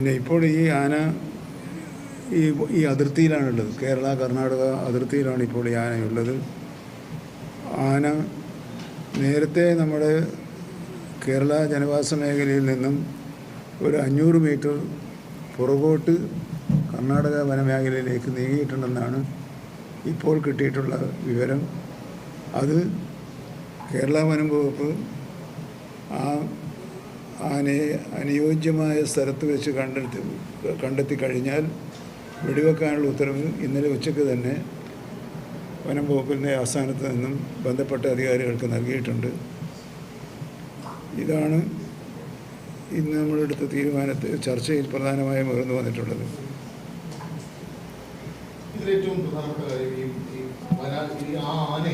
പിന്നെ ഇപ്പോൾ ഈ ആന ഈ ഈ അതിർത്തിയിലാണുള്ളത്. കേരള കർണാടക അതിർത്തിയിലാണ് ഇപ്പോൾ ഈ ആനയുള്ളത്. ആന നേരത്തെ നമ്മുടെ കേരള ജനവാസ മേഖലയിൽ നിന്നും ഒരു അഞ്ഞൂറ് മീറ്റർ പുറകോട്ട് കർണാടക വനമേഖലയിലേക്ക് നീങ്ങിയിട്ടുണ്ടെന്നാണ് ഇപ്പോൾ കിട്ടിയിട്ടുള്ള വിവരം. അത് കേരള വനം വകുപ്പ് ആ ആനയെ അനുയോജ്യമായ സ്ഥലത്ത് വെച്ച് കണ്ടെത്തി കണ്ടെത്തി കഴിഞ്ഞാൽ വെടിവെക്കാനുള്ള ഉത്തരവ് ഇന്നലെ ഉച്ചയ്ക്ക് തന്നെ വനം വകുപ്പിന്റെ ആസ്ഥാനത്ത് നിന്നും ബന്ധപ്പെട്ട അധികാരികൾക്ക് നൽകിയിട്ടുണ്ട്. ഇതാണ് ഇന്ന് നമ്മളെടുത്ത തീരുമാനത്തെ ചർച്ചയിൽ പ്രധാനമായും ഉയർന്നു വന്നിട്ടുള്ളത്. ഇതിലേറ്റവും പ്രധാനപ്പെട്ട കാര്യം ഈ ഈ ആ ആന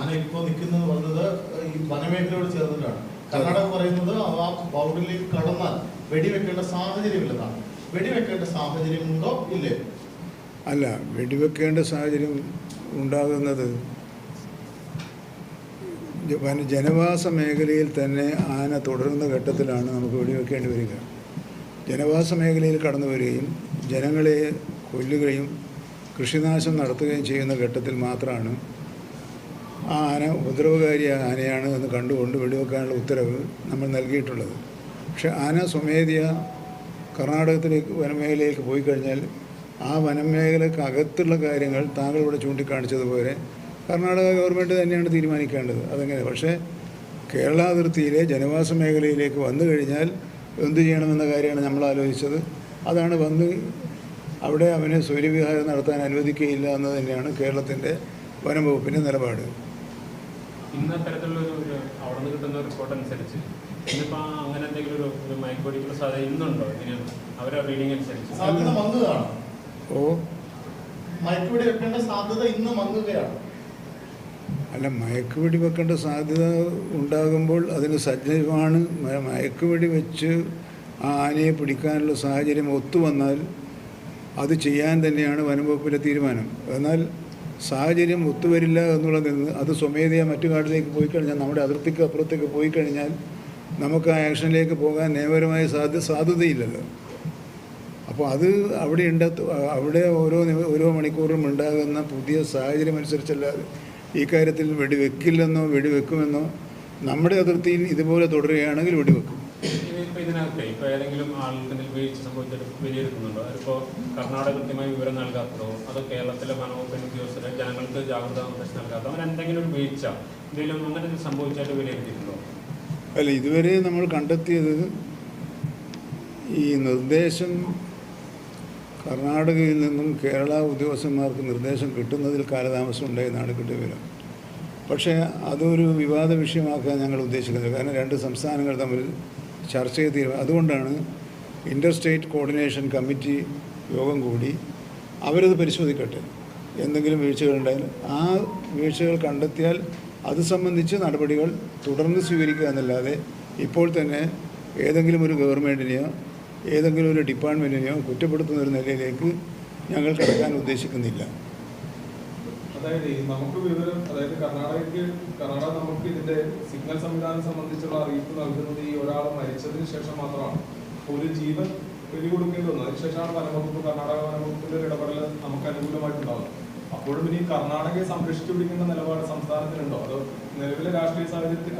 ആന ഇപ്പോൾ നിൽക്കുന്നത് പറഞ്ഞത് ഈ വനമേഖലയോട് ചേർന്നിട്ടാണ്. കർണാടക പറയുന്നത് ആ ബൗണ്ടറിയിലേക്ക് കടന്നാൽ വെടിവെക്കേണ്ട സാഹചര്യമില്ലെന്നാണ് വെടിവെക്കേണ്ട സാഹചര്യം ഉണ്ടോ ഇല്ലേ? അല്ല വെടിവെക്കേണ്ട സാഹചര്യം ഉണ്ടാകുന്നത് ജനവാസ മേഖലയിൽ തന്നെ ആന തുടരുന്ന ഘട്ടത്തിലാണ് നമുക്ക് വെടിവെക്കേണ്ടി വരിക. ജനവാസ മേഖലയിൽ കടന്നു വരികയും ജനങ്ങളെ കൊല്ലുകയും കൃഷിനാശം നടത്തുകയും ചെയ്യുന്ന ഘട്ടത്തിൽ മാത്രമാണ് ആ ആന ഉപദ്രവകാരിയായ ആനയാണ് എന്ന് കണ്ടുകൊണ്ട് വെടിവെക്കാനുള്ള ഉത്തരവ് നമ്മൾ നൽകിയിട്ടുള്ളത്. പക്ഷേ ആന സ്വമേധിയ കർണാടകത്തിലേക്ക് വനമേഖലയിലേക്ക് പോയി കഴിഞ്ഞാൽ ആ വനമേഖലക്ക് അകത്തുള്ള കാര്യങ്ങൾ താങ്കൾ ഇവിടെ ചൂണ്ടിക്കാണിച്ചതുപോലെ കർണാടക ഗവൺമെന്റ് തന്നെയാണ് തീരുമാനിക്കേണ്ടത്. അതെങ്ങനെ? പക്ഷേ കേരള അതിർത്തിയിലെ ജനവാസ മേഖലയിലേക്ക് വന്നു കഴിഞ്ഞാൽ എന്തു ചെയ്യണമെന്ന കാര്യമാണ് നമ്മൾ ആലോചിച്ചത്. അതാണ് വന്ന് അവിടെ അവനെ സൂര്യവിഹാരം നടത്താൻ അനുവദിക്കുകയില്ല എന്ന് തന്നെയാണ് കേരളത്തിന്റെ വനം വകുപ്പിന്റെ നിലപാട്. ഇന്ന് തരത്തിലുള്ള ഒരു അവിടെ നിന്ന് കിട്ടുന്ന റിപ്പോർട്ട് അനുസരിച്ച് ഇന്നിപ്പോ അങ്ങനെ എന്തെങ്കിലും ഒരു ഒരു സാധ്യത ഇന്നുണ്ടോ? എങ്ങനെയാണ് അവരെ റീഡിംഗ് അനുസരിച്ച്. സാധ്യത മങ്ങുകയാണ്. ഓ. മയക്കുവെടി വെക്കേണ്ട സാധ്യത ഇന്ന് മങ്ങുകയാണ്. അല്ല മയക്കുപിടി വെക്കേണ്ട സാധ്യത ഉണ്ടാകുമ്പോൾ അതിന് സജ്ജമാണ് മയക്കുപിടി വെച്ച് ആ ആനയെ പിടിക്കാനുള്ള സാഹചര്യം ഒത്തുവന്നാൽ അത് ചെയ്യാൻ തന്നെയാണ് വനംവകുപ്പിന്റെ തീരുമാനം. എന്നാൽ സാഹചര്യം ഒത്തുവരില്ല എന്നുള്ളത് അത് സ്വമേധയാ മറ്റു കാട്ടിലേക്ക് പോയി കഴിഞ്ഞാൽ നമ്മുടെ അതിർത്തിക്ക് അപ്പുറത്തേക്ക് പോയി കഴിഞ്ഞാൽ നമുക്ക് ആ ആക്ഷനിലേക്ക് പോകാൻ നിയമപരമായ സാധ്യ സാധ്യതയില്ലല്ലോ. അപ്പോൾ അത് അവിടെ ഉണ്ട അവിടെ ഓരോ ഓരോ മണിക്കൂറും ഉണ്ടാകുന്ന പുതിയ സാഹചര്യം അനുസരിച്ചല്ലാതെ ഈ കാര്യത്തിൽ വെടിവെക്കില്ലെന്നോ വെടിവെക്കുമെന്നോ നമ്മുടെ അതിർത്തിയിൽ ഇതുപോലെ തുടരുകയാണെങ്കിൽ വെടിവെക്കും. ഇതിനകത്ത് ഇപ്പോൾ ഏതെങ്കിലും എന്തെങ്കിലും വീഴ്ച സംഭവിച്ചിട്ട് വിലയിരുത്തുന്നുണ്ടോ അതിപ്പോൾ കർണാടക കൃത്യമായി വിവരം നൽകാത്തതോ അതോ കേരളത്തിലെ വനവകുപ്പിന് ഉദ്യോഗസ്ഥരെ ജനങ്ങൾക്ക് ജാഗ്രതാ നിർദ്ദേശം നൽകാത്തോ അങ്ങനെ എന്തെങ്കിലും ഒരു വീഴ്ച എന്തെങ്കിലും അങ്ങനെ സംഭവിച്ചായിട്ട് വിലയിരുത്തിയിട്ടുണ്ടോ അല്ല ഇതുവരെ നമ്മൾ കണ്ടെത്തിയത് ഈ നിർദ്ദേശം കർണാടകയിൽ നിന്നും കേരള ഉദ്യോഗസ്ഥന്മാർക്ക് നിർദ്ദേശം കിട്ടുന്നതിൽ കാലതാമസം ഉണ്ടായെന്നാണ് കിട്ടിയ വിവരം. പക്ഷേ അതൊരു വിവാദ വിഷയമാക്കാൻ ഞങ്ങൾ ഉദ്ദേശിക്കുന്നത് കാരണം രണ്ട് സംസ്ഥാനങ്ങൾ തമ്മിൽ ചർച്ച ചെയ്ത് അതുകൊണ്ടാണ് ഇന്റർ സ്റ്റേറ്റ് കോർഡിനേഷൻ കമ്മിറ്റി യോഗം കൂടി അവരത് പരിശോധിക്കട്ടെ. എന്തെങ്കിലും വീഴ്ചകളുണ്ടായാൽ ആ വീഴ്ചകൾ കണ്ടെത്തിയാൽ അത് സംബന്ധിച്ച് നടപടികൾ തുടർന്ന് സ്വീകരിക്കുക എന്നല്ലാതെ ഇപ്പോൾ തന്നെ ഏതെങ്കിലും ഒരു ഗവൺമെന്റിനെയോ ഏതെങ്കിലും ഒരു ഡിപ്പാർട്ട്മെന്റിനെയോ കുറ്റപ്പെടുത്തുന്ന ഒരു നിലയിലേക്ക് ഞങ്ങൾ കടക്കാൻ ഉദ്ദേശിക്കുന്നില്ല. അതായത് നമുക്ക് വിവരം അതായത് കർണാടകയ്ക്ക് കർണാടക നമുക്ക് ഇതിന്റെ സിഗ്നൽ സംവിധാനം സംബന്ധിച്ചുള്ള അറിയിപ്പ് നൽകുന്നത് ഈ ഒരാൾ മരിച്ചതിന് ശേഷം മാത്രമാണ്. ഒരു ജീവൻ വെടികൊടുക്കേണ്ടി വന്നു. അതിനുശേഷമാണ് വനംവകുപ്പ് കർണാടക വനംവകുപ്പിന്റെ ഒരു ഇടപെടൽ നമുക്ക് അനുകൂലമായിട്ടുണ്ടാവുന്നത്. അപ്പോഴും ഇനി കർണാടകയെ സംരക്ഷിച്ചു പിടിക്കുന്ന നിലപാട് സംസ്ഥാനത്തിനുണ്ടോ അതോ നിലവിലെ രാഷ്ട്രീയ സാഹചര്യത്തിൽ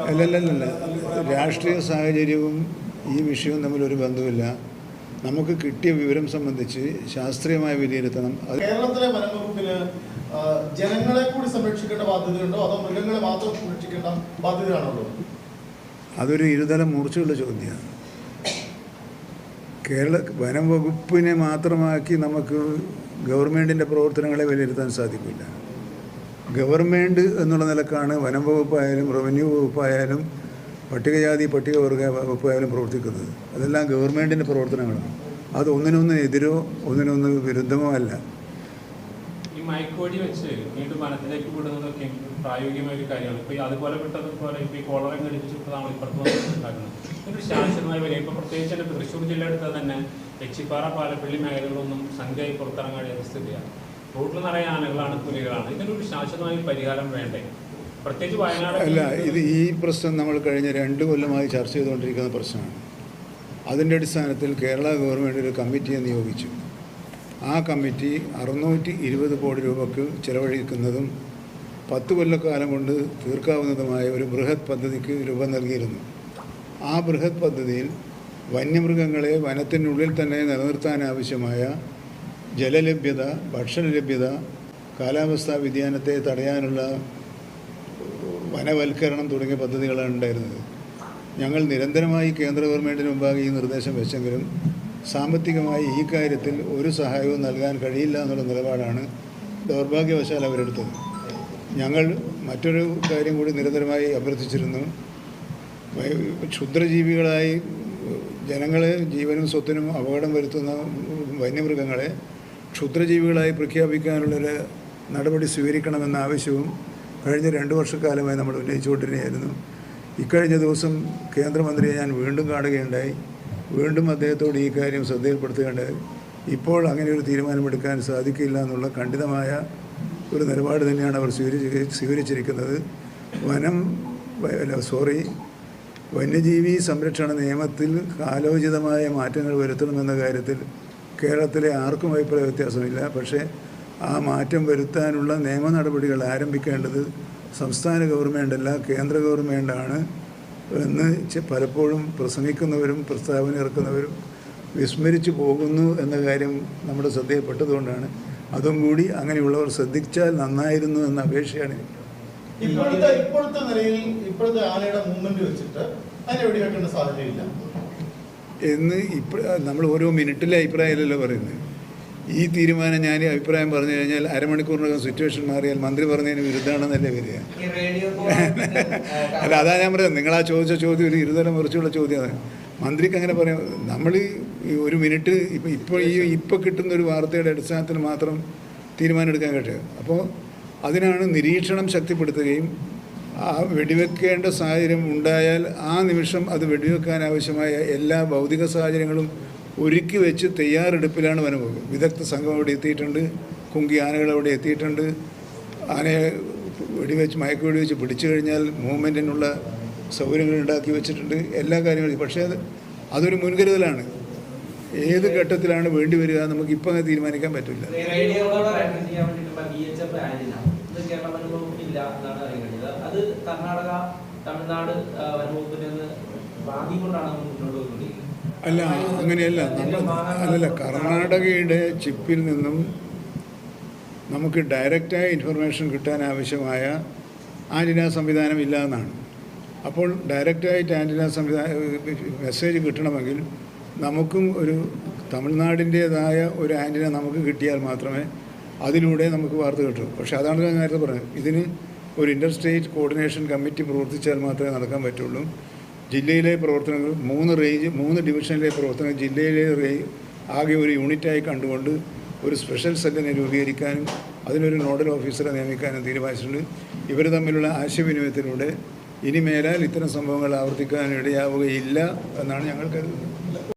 രാഷ്ട്രീയ സാഹചര്യവും ഈ വിഷയവും തമ്മിൽ ഒരു ബന്ധമില്ല നമുക്ക് കിട്ടിയ വിവരം സംബന്ധിച്ച് ശാസ്ത്രീയമായ വിലയിരുത്തണം. കേരളത്തിലെ വനംവകുപ്പിന് ജനങ്ങളെ കൂടി സംരക്ഷിക്കേണ്ട ബാധ്യതയുണ്ടോ? അതോ മൃഗങ്ങളെ മാത്രം സംരക്ഷിക്കേണ്ട ബാധ്യതയാണുള്ളൂ അതൊരു ഇരുതല മൂർച്ചയുള്ള ചോദ്യമാണ്. കേരള വനം വകുപ്പിനെ മാത്രമാക്കി നമുക്ക് ഗവൺമെന്റിന്റെ പ്രവർത്തനങ്ങളെ വിലയിരുത്താൻ സാധിക്കില്ല. ഗവൺമെന്റ് എന്നുള്ള നിലക്കാണ് വനം വകുപ്പായാലും റവന്യൂ വകുപ്പായാലും പട്ടികജാതി പട്ടികവർഗ വകുപ്പായാലും പ്രവർത്തിക്കുന്നത്. അതെല്ലാം ഗവൺമെന്റിന്റെ പ്രവർത്തനങ്ങളാണ്. അത് ഒന്നിനൊന്ന് എതിരോ ഒന്നിനൊന്ന് വിരുദ്ധമോ അല്ല. മയക്കുവടി വെച്ച് വീണ്ടും മനത്തിലേക്ക് വിടുന്നതൊക്കെ പ്രായോഗികമായ ഒരു കാര്യമാണ്. ഇപ്പോൾ അതുപോലെ അതുപോലെ വിട്ടതുപോലെ ഇപ്പോൾ ഈ കോളറം ഘടിപ്പിച്ചിട്ടാണ് നമ്മൾ വന്നിട്ടുണ്ടാക്കുന്നത്. ഇതൊരു ശാശ്വതമായ വില ഇപ്പോൾ പ്രത്യേകിച്ച് തന്നെ തൃശ്ശൂർ ജില്ല എടുത്താൽ തന്നെ എച്ചിപ്പാറ പാലപ്പള്ളി മേഖലകളൊന്നും സംഖ്യയായി പുറത്തിറങ്ങാൻ കഴിയാത്ത സ്ഥിതിയാണ്. റൂട്ടിൽ നിറയെ ആനകളാണ് പുലികളാണ്. ഇതിനൊരു ശാശ്വതമായ പരിഹാരം വേണ്ടേ? പ്രത്യേകിച്ച് വയനാട് അല്ല ഇത് ഈ പ്രശ്നം നമ്മൾ കഴിഞ്ഞ രണ്ട് കൊല്ലമായി ചർച്ച ചെയ്തുകൊണ്ടിരിക്കുന്ന പ്രശ്നമാണ്. അതിന്റെ അടിസ്ഥാനത്തിൽ കേരള ഗവൺമെന്റ് ഒരു കമ്മിറ്റിയെ നിയോഗിച്ചു. ആ കമ്മിറ്റി അറുന്നൂറ്റി ഇരുപത് കോടി രൂപയ്ക്ക് ചെലവഴിക്കുന്നതും പത്ത് കൊല്ലക്കാലം കൊണ്ട് തീർക്കാവുന്നതുമായ ഒരു ബൃഹത് പദ്ധതിക്ക് രൂപം നൽകിയിരുന്നു. ആ ബൃഹത് പദ്ധതിയിൽ വന്യമൃഗങ്ങളെ വനത്തിനുള്ളിൽ തന്നെ നിലനിർത്താനാവശ്യമായ ജലലഭ്യത ഭക്ഷണലഭ്യത കാലാവസ്ഥാ വ്യതിയാനത്തെ തടയാനുള്ള വനവൽക്കരണം തുടങ്ങിയ പദ്ധതികളാണ് ഉണ്ടായിരുന്നത്. ഞങ്ങൾ നിരന്തരമായി കേന്ദ്ര ഗവൺമെന്റിന് മുമ്പാകെ ഈ നിർദ്ദേശം വെച്ചെങ്കിലും സാമ്പത്തികമായി ഈ കാര്യത്തിൽ ഒരു സഹായവും നൽകാൻ കഴിയില്ല എന്നുള്ള നിലപാടാണ് ദൗർഭാഗ്യവശാൽ അവരെടുത്തത്. ഞങ്ങൾ മറ്റൊരു കാര്യം കൂടി നിരന്തരമായി അഭ്യർത്ഥിച്ചിരുന്നു. ക്ഷുദ്രജീവികളായി ജനങ്ങളെ ജീവനും സ്വത്തിനും അപകടം വരുത്തുന്ന വന്യമൃഗങ്ങളെ ക്ഷുദ്രജീവികളായി പ്രഖ്യാപിക്കാനുള്ളൊരു നടപടി സ്വീകരിക്കണമെന്ന ആവശ്യവും കഴിഞ്ഞ രണ്ട് വർഷക്കാലമായി നമ്മൾ ഉന്നയിച്ചുകൊണ്ടിരുന്നതായിരുന്നു. ഇക്കഴിഞ്ഞ ദിവസം കേന്ദ്രമന്ത്രിയെ ഞാൻ വീണ്ടും കാണുകയുണ്ടായി. വീണ്ടും അദ്ദേഹത്തോട് ഈ കാര്യം ശ്രദ്ധയിൽപ്പെടുത്തുകയുണ്ടായി ഇപ്പോൾ അങ്ങനെ ഒരു തീരുമാനമെടുക്കാൻ സാധിക്കില്ല എന്നുള്ള ഖണ്ഡിതമായ ഒരു നിലപാട് തന്നെയാണ് അവർ സ്വീകരിച്ച് സ്വീകരിച്ചിരിക്കുന്നത്. വനം സോറി വന്യജീവി സംരക്ഷണ നിയമത്തിൽ കാലോചിതമായ മാറ്റങ്ങൾ വരുത്തണമെന്ന കാര്യത്തിൽ കേരളത്തിലെ ആർക്കും അഭിപ്രായ വ്യത്യാസമില്ല. പക്ഷേ ആ മാറ്റം വരുത്താനുള്ള നിയമ നടപടികൾ ആരംഭിക്കേണ്ടത് സംസ്ഥാന ഗവൺമെന്റല്ല കേന്ദ്ര ഗവൺമെന്റാണ് എന്ന് പലപ്പോഴും പ്രസംഗിക്കുന്നവരും പ്രസ്താവന ഇറക്കുന്നവരും വിസ്മരിച്ചു പോകുന്നു എന്ന കാര്യം നമ്മുടെ ശ്രദ്ധയിൽപ്പെട്ടതുകൊണ്ടാണ്. അതും കൂടി അങ്ങനെയുള്ളവർ ശ്രദ്ധിച്ചാൽ നന്നായിരുന്നു എന്ന അപേക്ഷയാണ്. ഇപ്പോഴത്തെ ഇപ്പോഴത്തെ നിലയിൽ ഇപ്പോഴത്തെ ആനയുടെ മൂവ്മെന്റ് വെച്ചിട്ട് അതിനെ വെടിവെക്കേണ്ട എന്ന് ഇപ്പ നമ്മൾ ഓരോ മിനിറ്റിലെ അഭിപ്രായമല്ലല്ലോ പറയുന്നത്. ഈ തീരുമാനം ഞാൻ അഭിപ്രായം പറഞ്ഞു കഴിഞ്ഞാൽ അരമണിക്കൂറിനകം സിറ്റുവേഷൻ മാറിയാൽ മന്ത്രി പറഞ്ഞതിന് വിരുദ്ധമാണെന്നല്ലേ വരിക. അല്ല അതാ ഞാൻ പറയുന്നത് നിങ്ങളാ ചോദിച്ച ചോദ്യം ഒരു ഇരുതരം മുറിച്ചുള്ള ചോദ്യമാണ്. മന്ത്രിക്ക് അങ്ങനെ പറയാം. നമ്മൾ ഈ ഒരു മിനിറ്റ് ഇപ്പം ഇപ്പോൾ ഈ ഇപ്പോൾ കിട്ടുന്ന ഒരു വാർത്തയുടെ അടിസ്ഥാനത്തിൽ മാത്രം തീരുമാനം എടുക്കാൻ കഴിയുക. അപ്പോൾ അതിനാണ് നിരീക്ഷണം ശക്തിപ്പെടുത്തുകയും ആ വെടിവെക്കേണ്ട സാഹചര്യം ഉണ്ടായാൽ ആ നിമിഷം അത് വെടിവെക്കാൻ ആവശ്യമായ എല്ലാ ഭൗതിക സാഹചര്യങ്ങളും ഒരുക്കി വെച്ച് തയ്യാറെടുപ്പിലാണ് വനംവകുപ്പ് വിദഗ്ധ സംഘം അവിടെ എത്തിയിട്ടുണ്ട്. കുങ്കി ആനകൾ അവിടെ എത്തിയിട്ടുണ്ട്. ആനയെ വെടിവെച്ച് മയക്ക് വെടിവെച്ച് പിടിച്ചു കഴിഞ്ഞാൽ മൂവ്മെന്റിനുള്ള സൗകര്യങ്ങൾ ഉണ്ടാക്കി വെച്ചിട്ടുണ്ട്. എല്ലാ കാര്യങ്ങളും. പക്ഷേ അത് അതൊരു മുൻകരുതലാണ്. ഏത് ഘട്ടത്തിലാണ് വേണ്ടി വരിക നമുക്ക് ഇപ്പം അങ്ങനെ തീരുമാനിക്കാൻ പറ്റില്ല. അത് കർണാടക തമിഴ്നാട് മുന്നോട്ട് അല്ല അങ്ങനെയല്ല. അല്ലല്ല കർണാടകയുടെ ചിപ്പിൽ നിന്നും നമുക്ക് ഡയറക്റ്റായ ഇൻഫർമേഷൻ കിട്ടാൻ ആവശ്യമായ ആന്റിന സംവിധാനം ഇല്ല എന്നാണ്. അപ്പോൾ ഡയറക്റ്റായിട്ട് ആന്റിന സംവിധാനം മെസ്സേജ് കിട്ടണമെങ്കിൽ നമുക്കും ഒരു തമിഴ്നാടിന്റേതായ ഒരു ആന്റിന നമുക്ക് കിട്ടിയാൽ മാത്രമേ അതിലൂടെ നമുക്ക് വാർത്ത കിട്ടൂ. പക്ഷേ അതാണ് ഞാൻ നേരത്തെ പറഞ്ഞത്. ഇതിന് ഒരു ഇന്റർ സ്റ്റേറ്റ് കോർഡിനേഷൻ കമ്മിറ്റി പ്രവർത്തിച്ചാൽ മാത്രമേ നടക്കാൻ പറ്റുള്ളൂ. ജില്ലയിലെ പ്രവർത്തനങ്ങൾ മൂന്ന് റേഞ്ച് മൂന്ന് ഡിവിഷനിലെ പ്രവർത്തനങ്ങൾ ജില്ലയിലെ റേ ആകെ ഒരു യൂണിറ്റായി കണ്ടുകൊണ്ട് ഒരു സ്പെഷ്യൽ സെല്ലിനെ രൂപീകരിക്കാനും അതിനൊരു നോഡൽ ഓഫീസറെ നിയമിക്കാനും തീരുമാനിച്ചിട്ടുണ്ട്. ഇവർ തമ്മിലുള്ള ആശയവിനിമയത്തിലൂടെ ഇനി മേലാൽ ഇത്തരം സംഭവങ്ങൾ ആവർത്തിക്കാൻ ഇടയാവുകയില്ല എന്നാണ് ഞങ്ങൾ കരുതുന്നത്.